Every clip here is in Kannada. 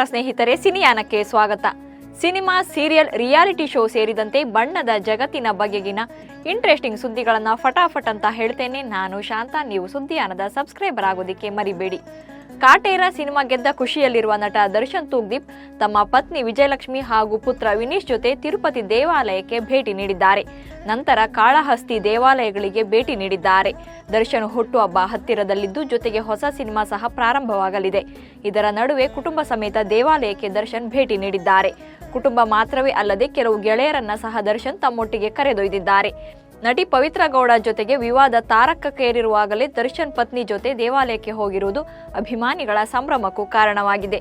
ನಮಸ್ಕಾರ ಸ್ನೇಹಿತರೆ, ಸಿನಿಯಾನಕ್ಕೆ ಸ್ವಾಗತ. ಸಿನಿಮಾ, ಸೀರಿಯಲ್, ರಿಯಾಲಿಟಿ ಶೋ ಸೇರಿದಂತೆ ಬಣ್ಣದ ಜಗತ್ತಿನ ಬಗೆಗಿನ ಇಂಟ್ರೆಸ್ಟಿಂಗ್ ಸುದ್ದಿಗಳನ್ನು ಫಟಾಫಟ್ ಅಂತ ಹೇಳ್ತೇನೆ. ನಾನು ಶಾಂತ, ನೀವು ಸುದ್ದಿಯಾನದ ಸಬ್ಸ್ಕ್ರೈಬರ್ ಆಗೋದಿಕ್ಕೆ ಮರಿಬೇಡಿ. ಕಾಟೇರ ಸಿನಿಮಾ ಗೆದ್ದ ಖುಷಿಯಲ್ಲಿರುವ ನಟ ದರ್ಶನ್ ತೂಗ್ದೀಪ್ ತಮ್ಮ ಪತ್ನಿ ವಿಜಯಲಕ್ಷ್ಮಿ ಹಾಗೂ ಪುತ್ರ ವಿನೀಶ್ ಜೊತೆ ತಿರುಪತಿ ದೇವಾಲಯಕ್ಕೆ ಭೇಟಿ ನೀಡಿದ್ದಾರೆ. ನಂತರ ಕಾಳಹಸ್ತಿ ದೇವಾಲಯಗಳಿಗೆ ಭೇಟಿ ನೀಡಿದ್ದಾರೆ. ದರ್ಶನ್ ಹುಟ್ಟುಹಬ್ಬ ಹತ್ತಿರದಲ್ಲಿದ್ದು ಜೊತೆಗೆ ಹೊಸ ಸಿನಿಮಾ ಸಹ ಪ್ರಾರಂಭವಾಗಲಿದೆ. ಇದರ ನಡುವೆ ಕುಟುಂಬ ಸಮೇತ ದೇವಾಲಯಕ್ಕೆ ದರ್ಶನ್ ಭೇಟಿ ನೀಡಿದ್ದಾರೆ. ಕುಟುಂಬ ಮಾತ್ರವೇ ಅಲ್ಲದೆ ಕೆಲವು ಗೆಳೆಯರನ್ನ ಸಹ ದರ್ಶನ್ ತಮ್ಮೊಟ್ಟಿಗೆ ಕರೆದೊಯ್ದಿದ್ದಾರೆ. ನಟಿ ಪವಿತ್ರ ಗೌಡ ಜೊತೆಗೆ ವಿವಾದ ತಾರಕಕ್ಕೇರಿರುವಾಗಲೇ ದರ್ಶನ್ ಪತ್ನಿ ಜೊತೆ ದೇವಾಲಯಕ್ಕೆ ಹೋಗಿರುವುದು ಅಭಿಮಾನಿಗಳ ಸಂಭ್ರಮಕ್ಕೂ ಕಾರಣವಾಗಿದೆ.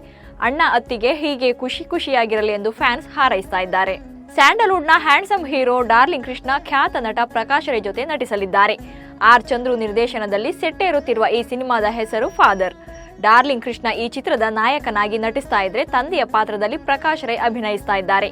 ಅಣ್ಣ ಅತ್ತಿಗೆ ಹೀಗೆ ಖುಷಿ ಖುಷಿಯಾಗಿರಲಿ ಎಂದು ಫ್ಯಾನ್ಸ್ ಹಾರೈಸ್ತಾ ಇದ್ದಾರೆ. ಸ್ಯಾಂಡಲ್ವುಡ್ನ ಹ್ಯಾಂಡ್ಸಮ್ ಹೀರೋ ಡಾರ್ಲಿಂಗ್ ಕೃಷ್ಣ ಖ್ಯಾತ ನಟ ಪ್ರಕಾಶ್ ರೈ ಜೊತೆ ನಟಿಸಲಿದ್ದಾರೆ. ಆರ್ ಚಂದ್ರು ನಿರ್ದೇಶನದಲ್ಲಿ ಸೆಟ್ಟೇರುತ್ತಿರುವ ಈ ಸಿನಿಮಾದ ಹೆಸರು ಫಾದರ್. ಡಾರ್ಲಿಂಗ್ ಕೃಷ್ಣ ಈ ಚಿತ್ರದ ನಾಯಕನಾಗಿ ನಟಿಸ್ತಾ ಇದ್ರೆ ತಂದೆಯ ಪಾತ್ರದಲ್ಲಿ ಪ್ರಕಾಶ್ ರೈ ಅಭಿನಯಿಸ್ತಾ ಇದ್ದಾರೆ.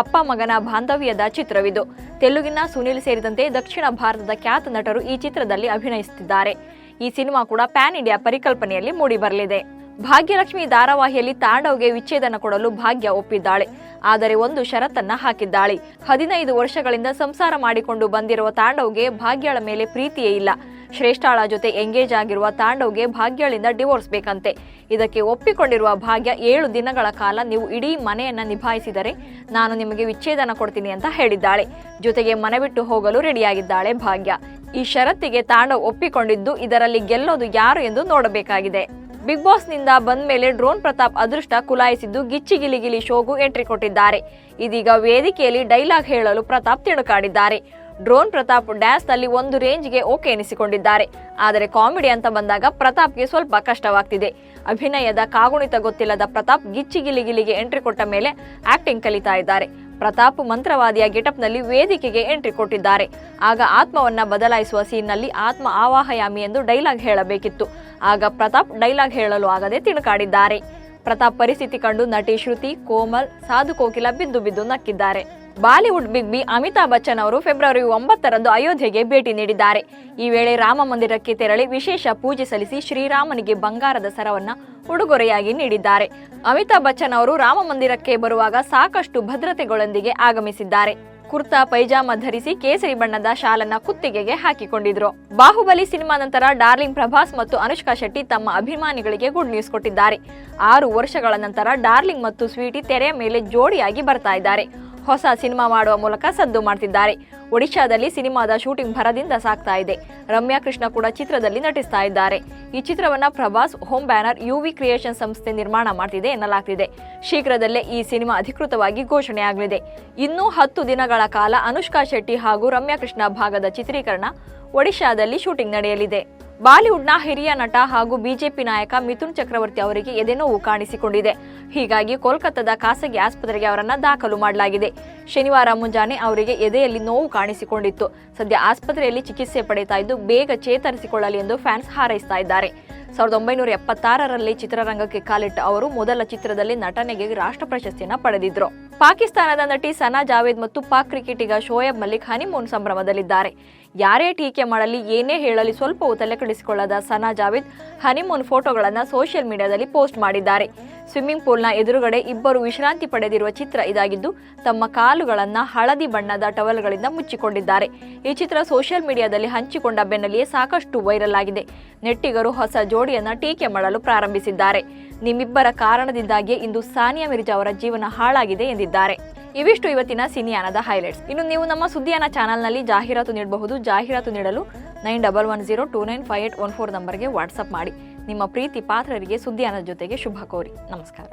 ಅಪ್ಪ ಮಗನ ಬಾಂಧವ್ಯದ ಚಿತ್ರವಿದು. ತೆಲುಗಿನ ಸುನಿಲ್ ಸೇರಿದಂತೆ ದಕ್ಷಿಣ ಭಾರತದ ಖ್ಯಾತ ನಟರು ಈ ಚಿತ್ರದಲ್ಲಿ ಅಭಿನಯಿಸುತ್ತಿದ್ದಾರೆ ಈ ಸಿನಿಮಾ ಕೂಡ ಪ್ಯಾನ್ ಇಂಡಿಯಾ ಪರಿಕಲ್ಪನೆಯಲ್ಲಿ ಮೂಡಿಬರಲಿದೆ ಭಾಗ್ಯಲಕ್ಷ್ಮಿ ಧಾರಾವಾಹಿಯಲ್ಲಿ ತಾಂಡವ್ಗೆ ವಿಚ್ಛೇದನ ಕೊಡಲು ಭಾಗ್ಯ ಒಪ್ಪಿದ್ದಾಳೆ. ಆದರೆ ಒಂದು ಷರತ್ತನ್ನ ಹಾಕಿದ್ದಾಳೆ. ಹದಿನೈದು ವರ್ಷಗಳಿಂದ ಸಂಸಾರ ಮಾಡಿಕೊಂಡು ಬಂದಿರುವ ತಾಂಡವ್ಗೆ ಭಾಗ್ಯಳ ಮೇಲೆ ಪ್ರೀತಿಯೇ ಇಲ್ಲ. ಶ್ರೇಷ್ಠಾಳ ಜೊತೆ ಎಂಗೇಜ್ ಆಗಿರುವ ತಾಂಡವ್ಗೆ ಭಾಗ್ಯಳಿಂದ ಡಿವೋರ್ಸ್ ಬೇಕಂತೆ. ಇದಕ್ಕೆ ಒಪ್ಪಿಕೊಂಡಿರುವ ಭಾಗ್ಯ ಏಳು ದಿನಗಳ ಕಾಲ ನೀವು ಇಡೀ ಮನೆಯನ್ನ ನಿಭಾಯಿಸಿದರೆ ನಾನು ನಿಮಗೆ ವಿಚ್ಛೇದನ ಕೊಡ್ತೀನಿ ಅಂತ ಹೇಳಿದ್ದಾಳೆ. ಜೊತೆಗೆ ಮನೆ ಬಿಟ್ಟು ಹೋಗಲು ರೆಡಿಯಾಗಿದ್ದಾಳೆ ಭಾಗ್ಯ. ಈ ಷರತ್ತಿಗೆ ತಾಂಡವ್ ಒಪ್ಪಿಕೊಂಡಿದ್ದು ಇದರಲ್ಲಿ ಗೆಲ್ಲೋದು ಯಾರು ಎಂದು ನೋಡಬೇಕಾಗಿದೆ. ಬಿಗ್ ಬಾಸ್ನಿಂದ ಬಂದ ಮೇಲೆ ಡ್ರೋನ್ ಪ್ರತಾಪ್ ಅದೃಷ್ಟ ಕುಲಾಯಿಸಿದ್ದು ಗಿಚ್ಚಿ ಗಿಲಿಗಿಲಿ ಶೋಗೂ ಎಂಟ್ರಿ ಕೊಟ್ಟಿದ್ದಾರೆ. ಇದೀಗ ವೇದಿಕೆಯಲ್ಲಿ ಡೈಲಾಗ್ ಹೇಳಲು ಪ್ರತಾಪ್ ತಿಣುಕಾಡಿದ್ದಾರೆ. ಡ್ರೋನ್ ಪ್ರತಾಪ್ ಡ್ಯಾನ್ಸ್ನಲ್ಲಿ ಒಂದು ರೇಂಜ್ಗೆ ಓಕೆ ಎನಿಸಿಕೊಂಡಿದ್ದಾರೆ. ಆದರೆ ಕಾಮಿಡಿ ಅಂತ ಬಂದಾಗ ಪ್ರತಾಪ್ಗೆ ಸ್ವಲ್ಪ ಕಷ್ಟವಾಗ್ತಿದೆ. ಅಭಿನಯದ ಕಾಗುಣಿತ ಗೊತ್ತಿಲ್ಲದ ಪ್ರತಾಪ್ ಗಿಚ್ಚಿಗಿಲಿಗಿಲಿಗೆ ಎಂಟ್ರಿ ಕೊಟ್ಟ ಮೇಲೆ ಆಕ್ಟಿಂಗ್ ಕಲಿತಾ ಇದ್ದಾರೆ. ಪ್ರತಾಪ್ ಮಂತ್ರವಾದಿಯ ಗೆಟಪ್ನಲ್ಲಿ ವೇದಿಕೆಗೆ ಎಂಟ್ರಿ ಕೊಟ್ಟಿದ್ದಾರೆ. ಆಗ ಆತ್ಮವನ್ನ ಬದಲಾಯಿಸುವ ಸೀನ್ನಲ್ಲಿ ಆತ್ಮ ಆವಾಹಯಾಮಿ ಎಂದು ಡೈಲಾಗ್ ಹೇಳಬೇಕಿತ್ತು. ಆಗ ಪ್ರತಾಪ್ ಡೈಲಾಗ್ ಹೇಳಲು ಆಗದೆ ತಿಣುಕಾಡಿದ್ದಾರೆ. ಪ್ರತಾಪ್ ಪರಿಸ್ಥಿತಿ ಕಂಡು ನಟಿ ಶ್ರುತಿ, ಕೋಮಲ್, ಸಾಧು ಕೋಕಿಲ ಬಿದ್ದು ಬಿದ್ದು ನಕ್ಕಿದ್ದಾರೆ. Bollywood big B Amitabh Bachchan ಅವರು ಫೆಬ್ರವರಿ ಒಂಬತ್ತರಂದು ಅಯೋಧ್ಯೆಗೆ ಭೇಟಿ ನೀಡಿದ್ದಾರೆ. ಈ ವೇಳೆ ರಾಮ ಮಂದಿರಕ್ಕೆ ತೆರಳಿ ವಿಶೇಷ ಪೂಜೆ ಸಲ್ಲಿಸಿ ಶ್ರೀರಾಮನಿಗೆ ಬಂಗಾರದ ಸರವನ್ನ ಉಡುಗೊರೆಯಾಗಿ ನೀಡಿದ್ದಾರೆ. ಅಮಿತಾಬ್ ಬಚ್ಚನ್ ಅವರು ರಾಮ ಮಂದಿರಕ್ಕೆ ಬರುವಾಗ ಸಾಕಷ್ಟು ಭದ್ರತೆಗಳೊಂದಿಗೆ ಆಗಮಿಸಿದ್ದಾರೆ. ಕುರ್ತಾ ಪೈಜಾಮ ಧರಿಸಿ ಕೇಸರಿ ಬಣ್ಣದ ಶಾಲನ್ನ ಕುತ್ತಿಗೆಗೆ ಹಾಕಿಕೊಂಡಿದ್ರು. ಬಾಹುಬಲಿ ಸಿನಿಮಾ ನಂತರ ಡಾರ್ಲಿಂಗ್ ಪ್ರಭಾಸ್ ಮತ್ತು ಅನುಷ್ಕಾ ಶೆಟ್ಟಿ ತಮ್ಮ ಅಭಿಮಾನಿಗಳಿಗೆ ಗುಡ್ ನ್ಯೂಸ್ ಕೊಟ್ಟಿದ್ದಾರೆ. ಆರು ವರ್ಷಗಳ ನಂತರ ಡಾರ್ಲಿಂಗ್ ಮತ್ತು ಸ್ವೀಟಿ ತೆರೆಯ ಮೇಲೆ ಜೋಡಿಯಾಗಿ ಬರ್ತಾ ಇದ್ದಾರೆ. ಹೊಸ ಸಿನಿಮಾ ಮಾಡುವ ಮೂಲಕ ಸದ್ದು ಮಾಡ್ತಿದ್ದಾರೆ. ಒಡಿಶಾದಲ್ಲಿ ಸಿನಿಮಾದ ಶೂಟಿಂಗ್ ಭರದಿಂದ ಸಾಗ್ತಾ ಇದೆ. ರಮ್ಯಾ ಕೃಷ್ಣ ಕೂಡ ಚಿತ್ರದಲ್ಲಿ ನಟಿಸ್ತಾ ಇದ್ದಾರೆ. ಈ ಚಿತ್ರವನ್ನ Prabhas home banner UV creation ಸಂಸ್ಥೆ ನಿರ್ಮಾಣ ಮಾಡ್ತಿದೆ ಎನ್ನಲಾಗ್ತಿದೆ. ಶೀಘ್ರದಲ್ಲೇ ಈ ಸಿನಿಮಾ ಅಧಿಕೃತವಾಗಿ ಘೋಷಣೆಯಾಗಲಿದೆ ಇನ್ನೂ ಹತ್ತು ದಿನಗಳ ಕಾಲ ಅನುಷ್ಕಾ ಶೆಟ್ಟಿ ಹಾಗೂ ರಮ್ಯಾ ಕೃಷ್ಣ ಭಾಗದ ಚಿತ್ರೀಕರಣ ಒಡಿಶಾದಲ್ಲಿ ಶೂಟಿಂಗ್ ನಡೆಯಲಿದೆ. ಬಾಲಿವುಡ್ನ ಹಿರಿಯ ನಟ ಹಾಗೂ ಬಿಜೆಪಿ ನಾಯಕ ಮಿಥುನ್ ಚಕ್ರವರ್ತಿ ಅವರಿಗೆ ಎದೆನೋವು ಕಾಣಿಸಿಕೊಂಡಿದೆ. ಹೀಗಾಗಿ ಕೋಲ್ಕತ್ತಾದ ಖಾಸಗಿ ಆಸ್ಪತ್ರೆಗೆ ಅವರನ್ನು ದಾಖಲು ಮಾಡಲಾಗಿದೆ. ಶನಿವಾರ ಮುಂಜಾನೆ ಅವರಿಗೆ ಎದೆಯಲ್ಲಿ ನೋವು ಕಾಣಿಸಿಕೊಂಡಿತ್ತು. ಸದ್ಯ ಆಸ್ಪತ್ರೆಯಲ್ಲಿ ಚಿಕಿತ್ಸೆ ಪಡೆಯುತ್ತಾ ಇದ್ದು ಬೇಗ ಚೇತರಿಸಿಕೊಳ್ಳಲಿ ಎಂದು ಫ್ಯಾನ್ಸ್ ಹಾರೈಸ್ತಾ ಇದ್ದಾರೆ. ಸಾವಿರದ ಒಂಬೈನೂರ ಎಪ್ಪತ್ತಾರರಲ್ಲಿ ಚಿತ್ರರಂಗಕ್ಕೆ ಕಾಲಿಟ್ಟ ಅವರು ಮೊದಲ ಚಿತ್ರದಲ್ಲಿ ನಟನೆಗೆ ರಾಷ್ಟ್ರ ಪ್ರಶಸ್ತಿಯನ್ನು ಪಡೆದಿದ್ರು. ಪಾಕಿಸ್ತಾನದ ನಟಿ ಸನಾ ಜಾವೇದ್ ಮತ್ತು ಪಾಕ್ ಕ್ರಿಕೆಟಿಗ ಶೋಯಬ್ ಮಲ್ಲಿಕ್ ಹನಿಮೂನ್ ಸಂಭ್ರಮದಲ್ಲಿದ್ದಾರೆ. ಯಾರೇ ಟೀಕೆ ಮಾಡಲಿ, ಏನೇ ಹೇಳಲಿ ಸ್ವಲ್ಪವೂ ತಲೆಕೆಡಿಸಿಕೊಳ್ಳದ ಸನಾ ಜಾವೇದ್ ಹನಿಮೂನ್ ಫೋಟೋಗಳನ್ನು ಸೋಷಿಯಲ್ ಮೀಡಿಯಾದಲ್ಲಿ ಪೋಸ್ಟ್ ಮಾಡಿದ್ದಾರೆ. ಸ್ವಿಮ್ಮಿಂಗ್ ಪೂಲ್ನ ಎದುರುಗಡೆ ಇಬ್ಬರು ವಿಶ್ರಾಂತಿ ಪಡೆದಿರುವ ಚಿತ್ರ ಇದಾಗಿದ್ದು, ತಮ್ಮ ಕಾಲುಗಳನ್ನ ಹಳದಿ ಬಣ್ಣದ ಟವಲ್ಗಳಿಂದ ಮುಚ್ಚಿಕೊಂಡಿದ್ದಾರೆ. ಈ ಚಿತ್ರ ಸೋಷಿಯಲ್ ಮೀಡಿಯಾದಲ್ಲಿ ಹಂಚಿಕೊಂಡ ಬೆನ್ನಲ್ಲಿಯೇ ಸಾಕಷ್ಟು ವೈರಲ್ ಆಗಿದೆ. ನೆಟ್ಟಿಗರು ಹೊಸ ಜೋಡಿಯನ್ನ ಟೀಕೆ ಮಾಡಲು ಪ್ರಾರಂಭಿಸಿದ್ದಾರೆ. ನಿಮ್ಮಿಬ್ಬರ ಕಾರಣದಿಂದಾಗಿಯೇ ಇಂದು ಸಾನಿಯಾ ಮಿರ್ಜಾ ಅವರ ಜೀವನ ಹಾಳಾಗಿದೆ ಎಂದಿದ್ದಾರೆ. ಇವಿಷ್ಟು ಇವತ್ತಿನ ಸಿನಿಯಾನದ ಹೈಲೈಟ್ಸ್. ಇನ್ನು ನೀವು ನಮ್ಮ ಸುದ್ದಿಯಾನ ಚಾನಲ್ನಲ್ಲಿ ಜಾಹೀರಾತು ನೀಡಬಹುದು. ಜಾಹೀರಾತು ನೀಡಲು nine double one zero two nine five eight one four ನಂಬರ್ಗೆ ವಾಟ್ಸಪ್ ಮಾಡಿ. ನಿಮ್ಮ ಪ್ರೀತಿ ಪಾತ್ರರಿಗೆ ಸುದ್ದಿಯಾನದ ಜೊತೆಗೆ ಶುಭ ಕೋರಿ. ನಮಸ್ಕಾರ.